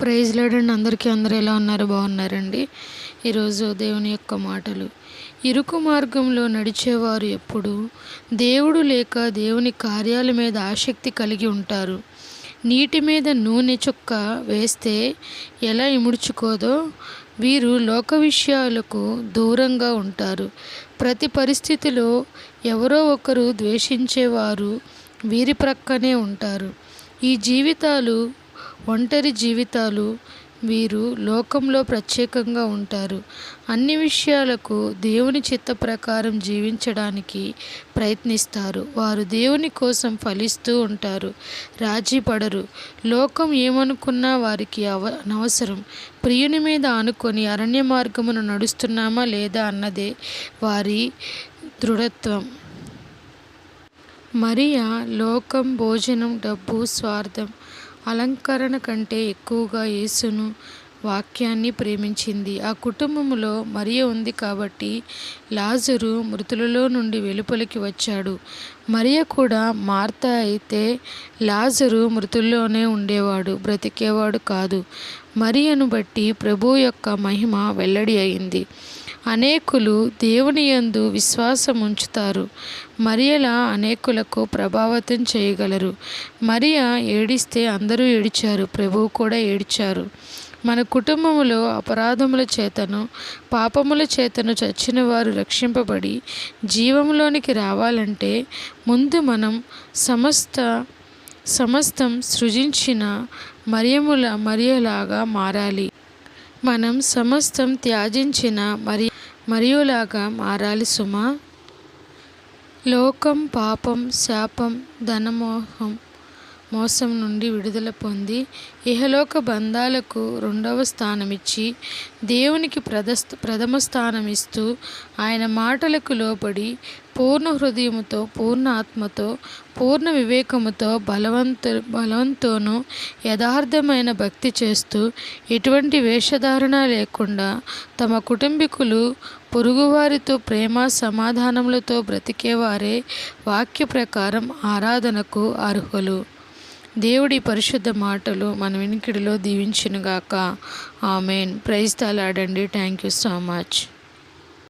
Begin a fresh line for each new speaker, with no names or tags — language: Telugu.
ప్రైజ్ లేడండి. అందరికీ అందరూ ఎలా ఉన్నారు? బాగున్నారండి. ఈరోజు దేవుని యొక్క మాటలు. ఇరుకు మార్గంలో నడిచేవారు ఎప్పుడు దేవుడు లేక దేవుని కార్యాల మీద ఆసక్తి కలిగి ఉంటారు. నీటి మీద నూనె చుక్క వేస్తే ఎలా ఇముడుచుకోదో వీరు లోక విషయాలకు దూరంగా ఉంటారు. ప్రతి పరిస్థితిలో ఎవరో ఒకరు ద్వేషించేవారు వీరి ప్రక్కనే ఉంటారు. ఈ జీవితాలు ఒంటరి జీవితాలు వీరు లోకంలో ప్రత్యేకంగా ఉంటారు. అన్ని విషయాలకు దేవుని చిత్త ప్రకారం జీవించడానికి ప్రయత్నిస్తారు. వారు దేవుని కోసం ఫలిస్తూ ఉంటారు. రాజీ పడరు. లోకం ఏమనుకున్నా వారికి అవ అనవసరం. ప్రియుని మీద ఆనుకొని అరణ్య మార్గమును నడుస్తున్నామా లేదా అన్నదే వారి దృఢత్వం. మరియా లోకం భోజనం డబ్బు స్వార్థం అలంకరణ కంటే ఎక్కువగా యేసును వాక్యాన్ని ప్రేమించింది. ఆ కుటుంబంలో మరియ ఉంది కాబట్టి లాజరు మృతులలో నుండి వెలుపలికి వచ్చాడు. మరియ కూడా మార్త అయితే లాజరు మృతుల్లోనే ఉండేవాడు బ్రతికేవాడు కాదు. మరియను బట్టి ప్రభు యొక్క మహిమ వెల్లడి అయింది. అనేకులు దేవుని యందు విశ్వాసం ఉంచుతారు. మరియలా అనేకులకు ప్రభావితం చేయగలరు. మరియ ఏడిస్తే అందరూ ఏడిచారు ప్రభువు కూడా ఏడిచారు. మన కుటుంబంలో అపరాధముల చేతను పాపముల చేతను చచ్చిన వారు రక్షింపబడి జీవంలోనికి రావాలంటే ముందు మనం సమస్త సమస్తం సృజించిన మరియముల మరియలాగా మారాలి. మనం సమస్తం త్యాజించిన మరి మరియులాగా మారాలి సుమా. లోకం పాపం శాపం ధనమోహం మోసం నుండి విడుదల పొంది ఇహలోక బంధాలకు రెండవ స్థానమిచ్చి దేవునికి ప్రదస్థ ప్రథమ స్థానమిస్తూ ఆయన మాటలకు లోబడి పూర్ణ హృదయముతో పూర్ణ ఆత్మతో పూర్ణ వివేకముతో బలవంతు బలవంతోనూ యథార్థమైన భక్తి చేస్తూ ఎటువంటి వేషధారణ లేకుండా తమ కుటుంబీకులు పొరుగువారితో ప్రేమ సమాధానములతో బ్రతికేవారే వాక్య ప్రకారం ఆరాధనకు అర్హులు. దేవుడి పరిశుద్ధ మాటలు మన వినికిడిలో దీవించినగాక. ఆమెన్. ప్రైజ్ తలాడండి థ్యాంక్ యూ సో మచ్.